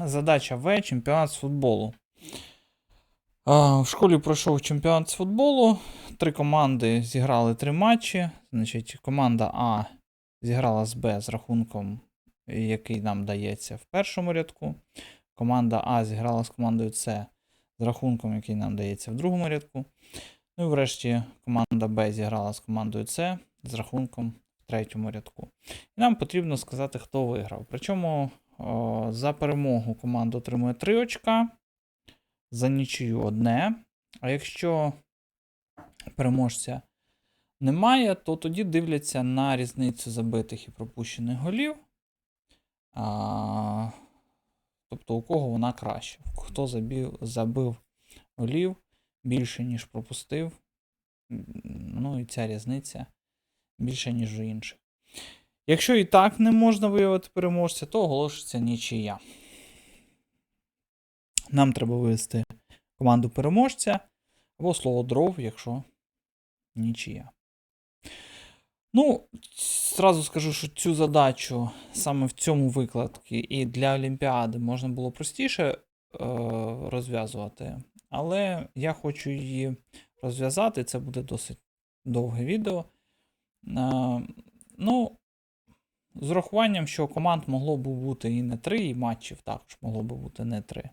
задача В чемпіонат з футболу. В школі пройшов чемпіонат з футболу. Три команди зіграли три матчі. Значить, команда А зіграла з Б з рахунком, який нам дається в першому рядку. Команда А зіграла з командою С з рахунком, який нам дається в другому рядку. Ну і врешті команда Б зіграла з командою С з рахунком в третьому рядку. І нам потрібно сказати, хто виграв. Причому за перемогу команда отримує 3 очка, за нічию одне. А якщо переможця немає, то тоді дивляться на різницю забитих і пропущених голів. А, тобто у кого вона краще. Хто забив, забив голів більше, ніж пропустив. Ну і ця різниця більше, ніж у інших. Якщо і так не можна виявити переможця, то оголошується нічия. Нам треба вивести команду переможця або слово дров, якщо нічия. Ну, зразу скажу, що цю задачу саме в цьому викладці і для Олімпіади можна було простіше е, розв'язувати, але я хочу її розв'язати. Це буде досить довге відео. Е, ну, з урахуванням, що команд могло б бути і не три, і матчів також могло б бути не три. Е,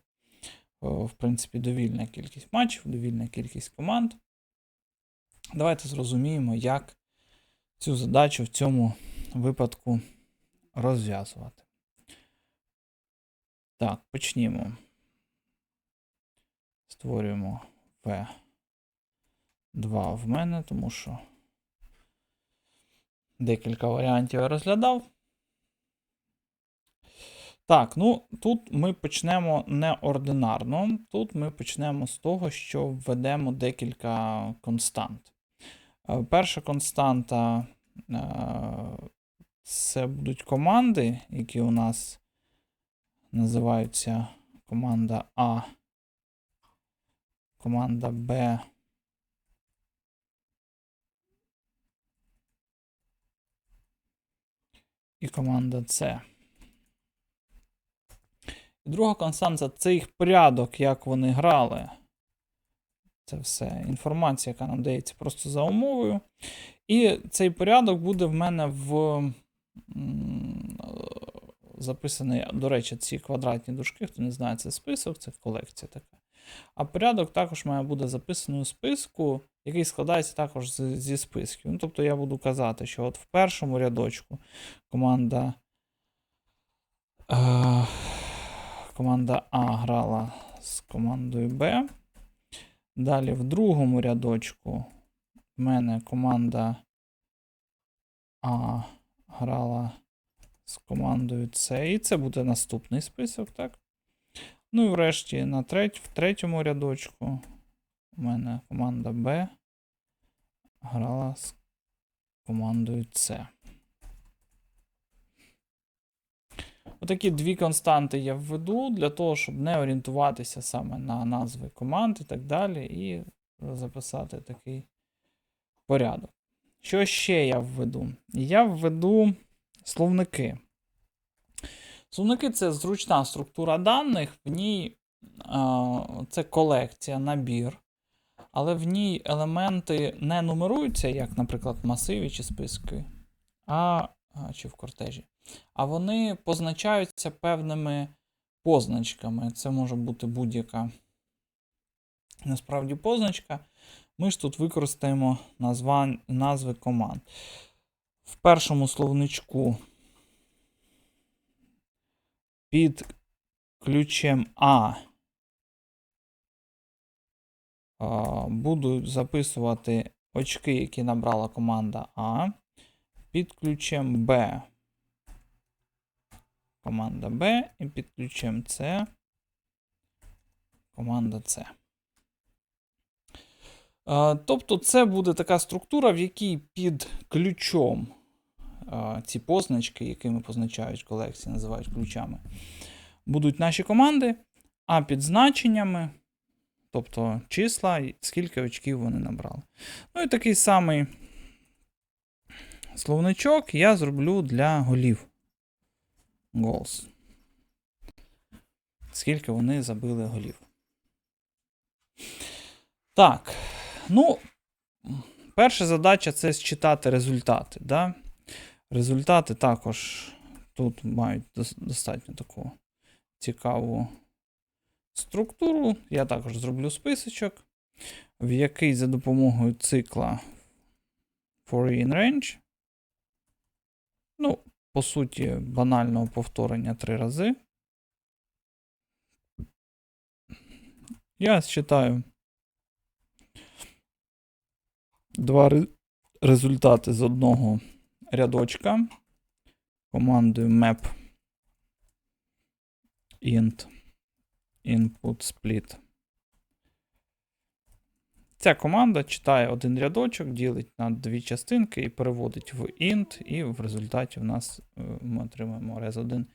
В принципі, довільна кількість матчів, довільна кількість команд. Давайте зрозуміємо, як цю задачу в цьому випадку розв'язувати. Так, почнімо. Створюємо V2 в мене, тому що декілька варіантів я розглядав. Так, ну тут ми почнемо неординарно. Тут ми почнемо з того, що введемо декілька констант. Е, Перша константа е, це будуть команди, які у нас називаються команда А, команда Б. І команда С. І друга константа це їх порядок, як вони грали. Це все інформація, яка нам дається просто за умовою. І цей порядок буде в мене в записаний, до речі, ці квадратні дужки, хто не знає, це список, це колекція така. А порядок також має бути записаний у списку, який складається також зі списків. Ну, тобто я буду казати, що от в першому рядочку команда. Е, команда А грала з командою Б. Далі в другому рядочку в мене команда А грала з командою С. І це буде наступний список, так? Ну і врешті на треть, в третьому рядочку у мене команда Б грала з командою С. Отакі дві константи я введу для того, щоб не орієнтуватися саме на назви команд і так далі, і записати такий порядок. Що ще я введу? Я введу словники. Словники це зручна структура даних, в ній а, це колекція, набір, але в ній елементи не нумеруються, як, наприклад, в масиві чи списки, а, чи в кортежі а вони позначаються певними позначками. Це може бути будь-яка насправді позначка. Ми ж тут використаємо назва, назви команд. В першому словничку під ключем а, буду записувати очки, які набрала команда А. Під ключем Б команда Б і під ключем С команда С. Тобто, це буде така структура, в якій під ключом ці позначки, якими позначають колекції, називають ключами, будуть наші команди, а під значеннями, тобто числа, скільки очків вони набрали. Ну і такий самий словничок я зроблю для голів. Goals. скільки вони забили голів. Так. Ну, перша задача це считати результати. Да? Результати також тут мають достатньо таку цікаву структуру. Я також зроблю списочок, в який за допомогою цикла for in range. Ну, по суті, банального повторення три рази. Я считаю два результати з одного рядочка командою map int input split. Ця команда читає один рядочок, ділить на дві частинки і переводить в int, і в результаті в нас е, ми отримаємо res1,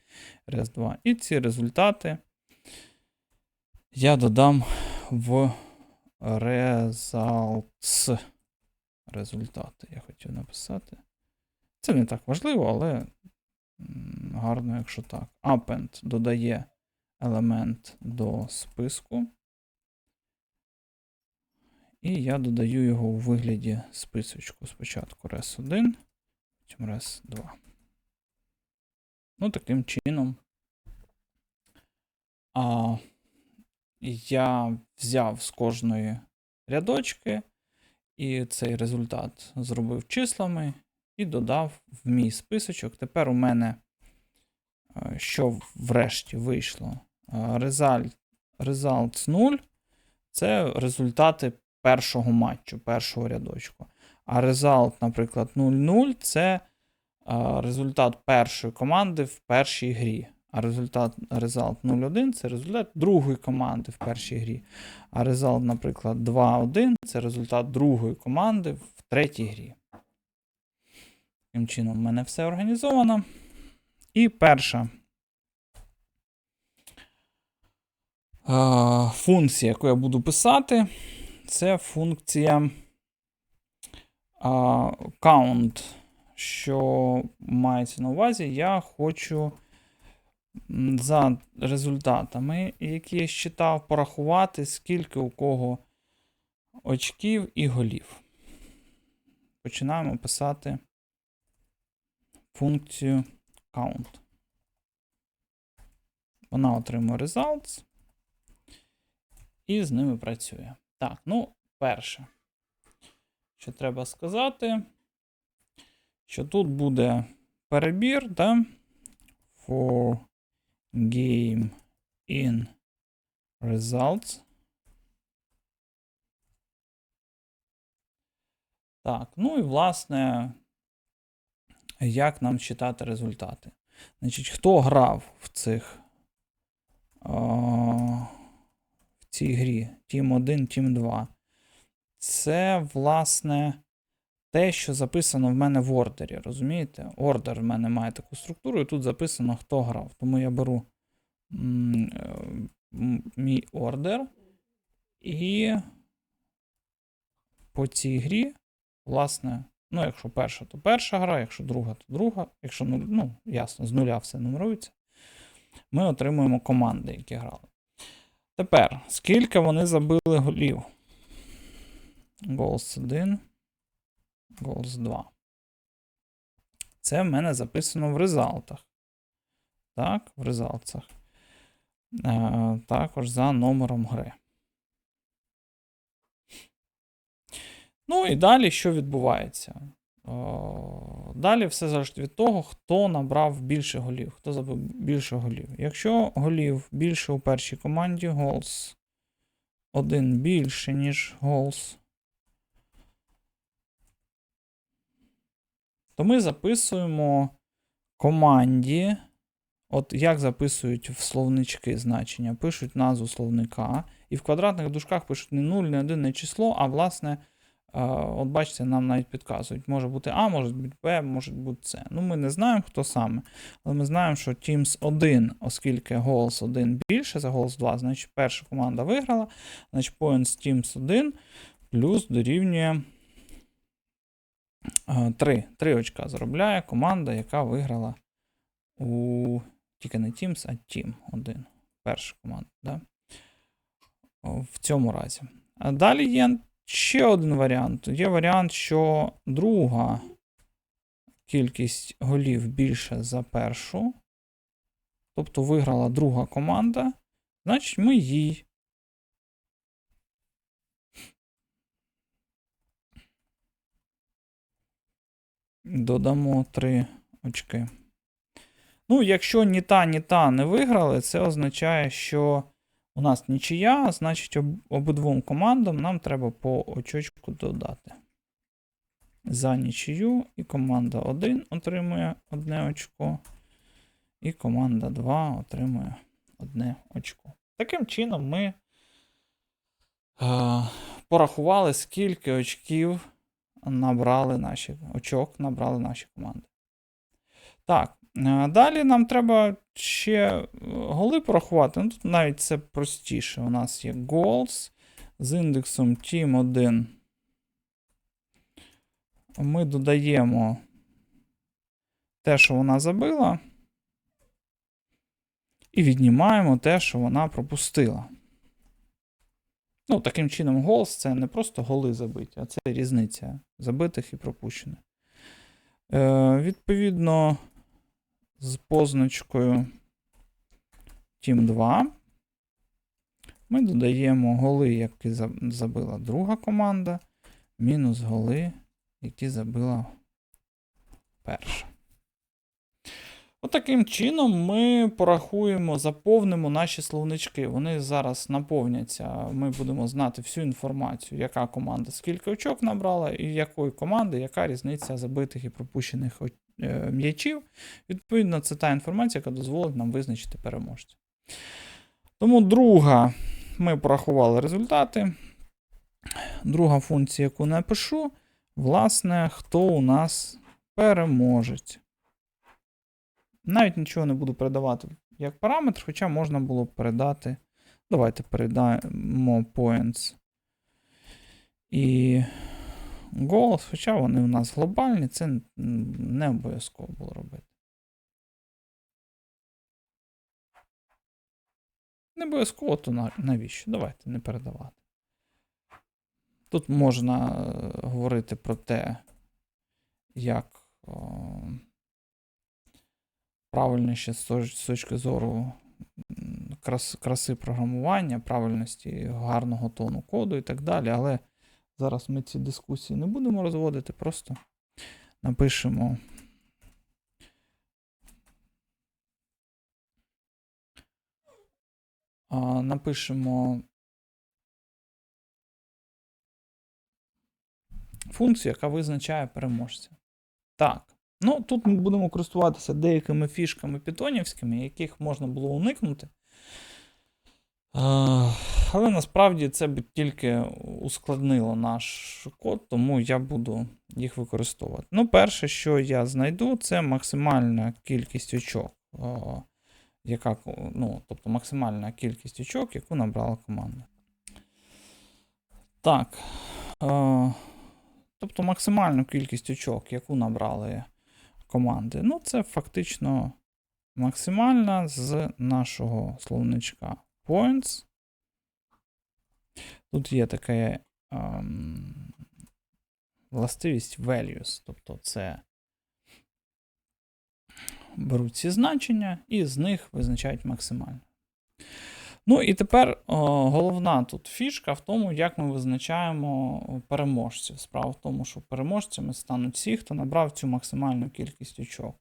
res2. І ці результати я додам в results. Результати я хотів написати. Це не так важливо, але гарно, якщо так. Append додає елемент до списку. І я додаю його у вигляді списочку. Спочатку res1, потім res2. Ну, таким чином. А, я взяв з кожної рядочки і цей результат зробив числами і додав в мій списочок. Тепер у мене е, що врешті вийшло? Result, results 0 це результати першого матчу, першого рядочку. А result, наприклад, 0-0 це е, результат першої команди в першій грі. А результат result 0-1 це результат другої команди в першій грі. А результат, наприклад, 2-1 це результат другої команди в третій грі. Таким чином, в мене все організовано. І перша е, функція, яку я буду писати, це функція count, що мається на увазі, я хочу за результатами, які я считав, порахувати, скільки у кого очків і голів. Починаємо писати функцію count. Вона отримує results і з ними працює. Так, ну, перше, що треба сказати, що тут буде перебір, да? for game in results. Так, ну і власне, як нам читати результати? Значить, хто грав в цих в цій грі Team 1, Team 2? Це, власне, те, що записано в мене в ордері. Розумієте? Ордер в мене має таку структуру, і тут записано, хто грав. Тому я беру е, мій ордер і по цій грі, власне, ну, якщо перша, то перша гра, якщо друга, то друга. Якщо ну, ясно, з нуля все нумерується. Ми отримуємо команди, які грали. Тепер, скільки вони забили голів? Голс 1. Голс 2. Це в мене записано в результатах. Так, в результатах. Е, також за номером гри. Ну і далі що відбувається? О, далі все залежить від того, хто набрав більше голів, хто забив більше голів. Якщо голів більше у першій команді, голс один більше, ніж голс, то ми записуємо команді. От як записують в словнички значення, пишуть назву словника, і в квадратних дужках пишуть не 0, не 1, не число, а власне, е, от бачите, нам навіть підказують. Може бути А, може бути Б, може бути С. Ну, ми не знаємо, хто саме, але ми знаємо, що Teams 1, оскільки голос 1 більше за голос 2, значить перша команда виграла, значить points Teams 1 плюс дорівнює 3. 3 очка заробляє команда, яка виграла у тільки не Teams, а Team 1. перша команда. Да? В цьому разі. А далі є ще один варіант. Є варіант, що друга кількість голів більше за першу. Тобто виграла друга команда. Значить, ми їй. Додамо 3 очки. Ну, якщо ні та, ні та не виграли, це означає, що у нас нічия, значить об, обидвом командам нам треба по очочку додати. За нічию, і команда 1 отримує одне очко, і команда 2 отримує одне очко. Таким чином ми е, порахували, скільки очків набрали наші очок, набрали наші команди. Так, далі нам треба ще е, голи порахувати. Ну, тут навіть це простіше. У нас є goals з індексом team 1. Ми додаємо те, що вона забила, і віднімаємо те, що вона пропустила. Ну, таким чином, голс це не просто голи забиті, а це різниця забитих і пропущених. Е, Відповідно, з позначкою Team 2 ми додаємо голи, які забила друга команда, мінус голи, які забила перша. Отаким чином ми порахуємо, заповнимо наші словнички. Вони зараз наповняться. Ми будемо знати всю інформацію, яка команда скільки очок набрала, і якої команди, яка різниця забитих і пропущених о- е, м'ячів. Відповідно, це та інформація, яка дозволить нам визначити переможця. Тому друга, ми порахували результати. Друга функція, яку напишу, власне, хто у нас переможець. Навіть нічого не буду передавати як параметр, хоча можна було б передати. Давайте передамо points і goals, хоча вони у нас глобальні, це не обов'язково було робити. Не обов'язково, то навіщо? Давайте не передавати. Тут можна е, говорити про те, як о, правильно ще з точки зору краси програмування, правильності гарного тону коду і так далі. Але зараз ми ці дискусії не будемо розводити, просто напишемо. Напишемо функцію, яка визначає переможця. Так. Ну, тут ми будемо користуватися деякими фішками питонівськими, яких можна було уникнути. Е, Але насправді це б тільки ускладнило наш код, тому я буду їх використовувати. Ну, перше, що я знайду, це максимальна кількість очок. е, Яка, ну, тобто максимальна кількість очок, яку набрала команда. Так. Е, Тобто максимальну кількість очок, яку набрали команди. Ну, це фактично максимальна з нашого словничка points. Тут є така ем, властивість values, тобто це беруть ці значення і з них визначають максимально. Ну і тепер о, головна тут фішка в тому, як ми визначаємо переможців. Справа в тому, що переможцями стануть всі, хто набрав цю максимальну кількість очок.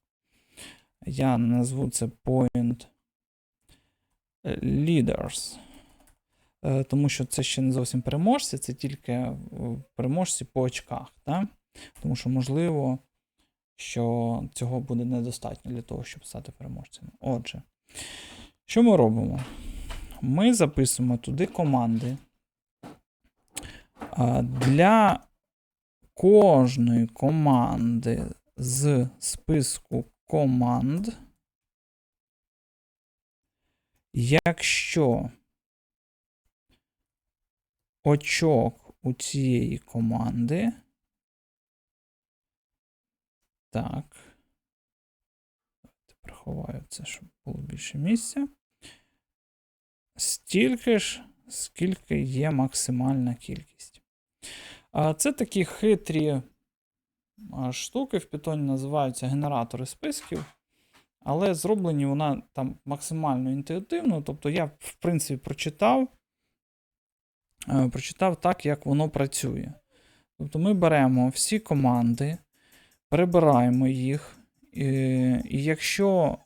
Я назву це point leaders. Е, Тому що це ще не зовсім переможці, це тільки е, переможці по очках. Да? Тому що, можливо, що цього буде недостатньо для того, щоб стати переможцями. Отже, що ми робимо? Ми записуємо туди команди. Для кожної команди з списку команд, якщо очок у цієї команди. Так. Приховаю це, щоб було більше місця. стільки ж, скільки є максимальна кількість. Це такі хитрі штуки в Python називаються генератори списків. Але зроблені вона там максимально інтуїтивно. Тобто я, в принципі, прочитав, е, прочитав так, як воно працює. Тобто ми беремо всі команди, перебираємо їх, і, і якщо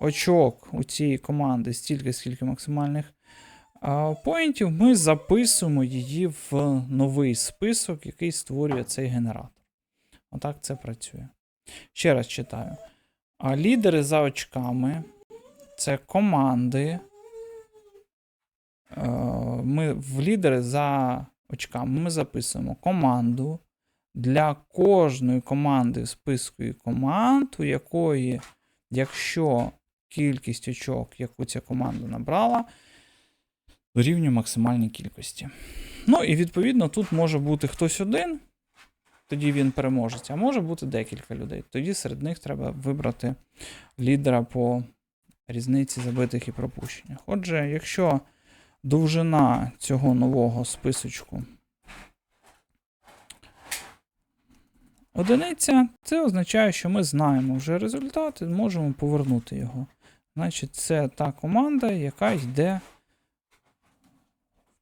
очок у цієї команди стільки, скільки максимальних поінтів, ми записуємо її в новий список, який створює цей генератор. Отак це працює. Ще раз читаю. А лідери за очками це команди. Е, Ми в лідери за очками ми записуємо команду для кожної команди в списку і команд, у якої, якщо кількість очок, яку ця команда набрала, дорівнює максимальній кількості. Ну і відповідно тут може бути хтось один, тоді він переможець, а може бути декілька людей. Тоді серед них треба вибрати лідера по різниці забитих і пропущеннях. Отже, якщо довжина цього нового списочку одиниця, це означає, що ми знаємо вже результат і можемо повернути його. Значить, це та команда, яка йде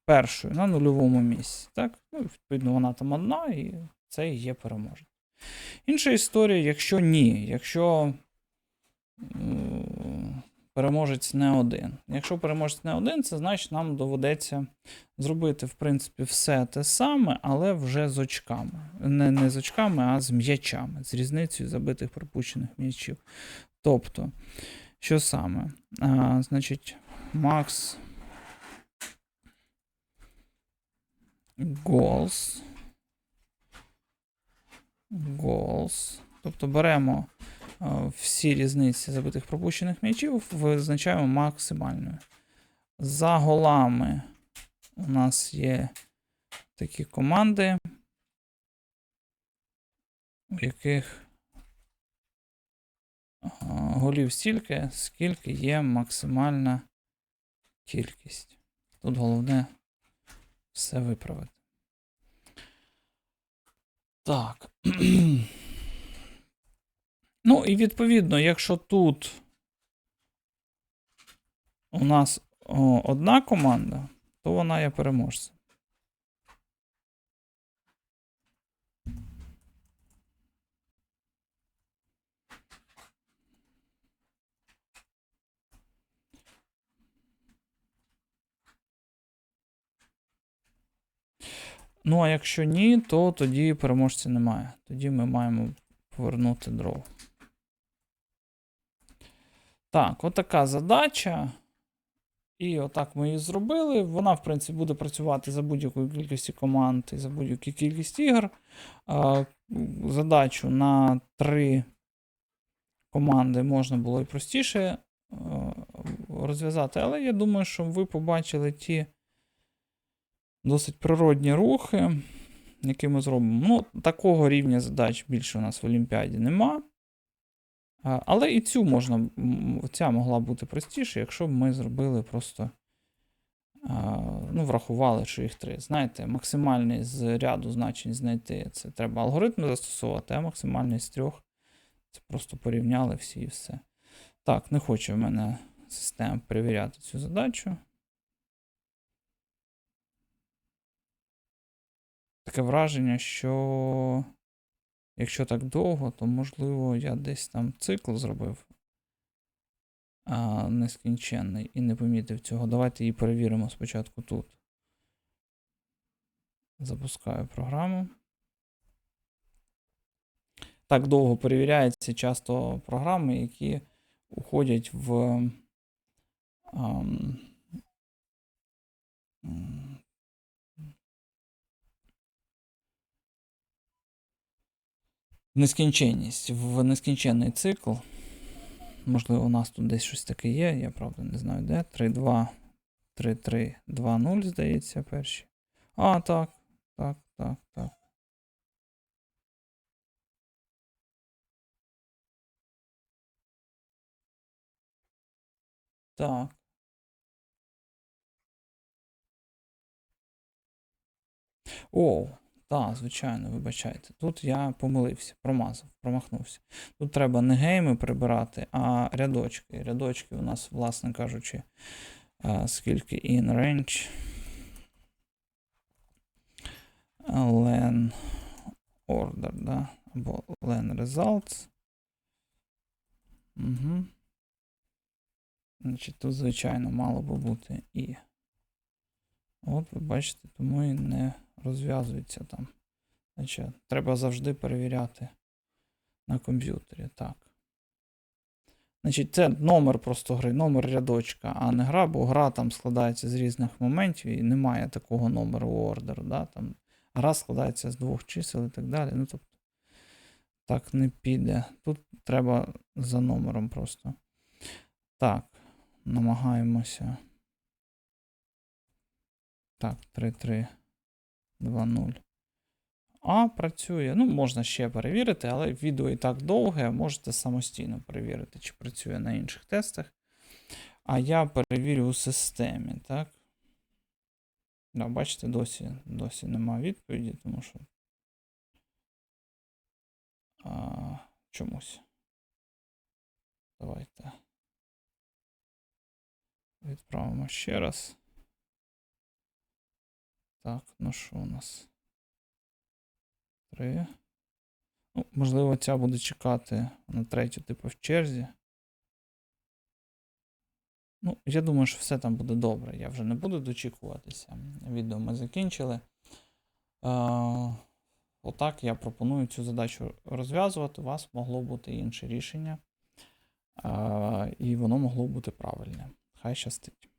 першою на нульовому місці. Так? Ну, Відповідно, вона там одна, і це і є переможець. Інша історія, якщо ні, якщо м, переможець не один. Якщо переможець не один, це значить нам доведеться зробити, в принципі, все те саме, але вже з очками. Не, не з очками, а з м'ячами, з різницею забитих пропущених м'ячів. Тобто, що саме? А, Значить, Max goals. Goals. Тобто беремо е, всі різниці забитих пропущених м'ячів, визначаємо максимальною. За голами у нас є такі команди, у яких е, голів стільки, скільки є максимальна кількість. Тут головне все виправити. Так. ну, і відповідно, якщо тут у нас одна команда, то вона є переможцем. Ну, а якщо ні, то тоді переможця немає. Тоді ми маємо повернути дров. Так, отака задача. І отак ми її зробили. Вона, в принципі, буде працювати за будь-якою кількістю команд і за будь-яку кількість ігор. Задачу на три команди можна було і простіше розв'язати, але я думаю, що ви побачили ті досить природні рухи, які ми зробимо. Ну, Такого рівня задач більше у нас в Олімпіаді нема. Але і цю можна, ця могла бути простіше, якщо б ми зробили просто. Ну, врахували, що їх три. Знаєте, максимальний з ряду значень знайти. Це треба алгоритм застосовувати, а максимальний з трьох. Це просто порівняли всі і все. Так, не хоче в мене система перевіряти цю задачу. Таке враження, що якщо так довго, то можливо я десь там цикл зробив а, нескінченний і не помітив цього. Давайте її перевіримо спочатку тут. Запускаю програму. Так довго перевіряються часто програми, які уходять в. Um, нескінченність, в нескінченний цикл. Можливо, у нас тут десь щось таке є, я правда не знаю де. 3-2, 3-3, 2-0, здається, перші. А, так, так, так, так. Так. О, так, звичайно, вибачайте. Тут я помилився, промазав, промахнувся. Тут треба не гейми прибирати, а рядочки. Рядочки у нас, власне кажучи, скільки in range. len order, да? або len results. Угу. Значить, тут, звичайно, мало би бути і. От, ви бачите, тому і не розв'язується там. Значить, треба завжди перевіряти на комп'ютері. Так. Значить, це номер просто гри, номер рядочка, а не гра, бо гра там складається з різних моментів і немає такого номеру ордер. Да? Там гра складається з двох чисел і так далі. Ну, тобто, так не піде. Тут треба за номером просто. Так, намагаємося. Так, 3-3, 2-0. А, працює. Ну, можна ще перевірити, але відео і так довге, можете самостійно перевірити, чи працює на інших тестах. А я перевірю у системі, так? Да, бачите, досі, досі нема відповіді, тому що. А, чомусь. Давайте. Відправимо ще раз. Так, ну що у нас? Три. Ну, можливо, ця буде чекати на третю, типу, в черзі. Ну, я думаю, що все там буде добре. Я вже не буду дочікуватися. Відео ми закінчили. Е, отак я пропоную цю задачу розв'язувати. У вас могло бути інше рішення. Е, і воно могло бути правильне. Хай щастить.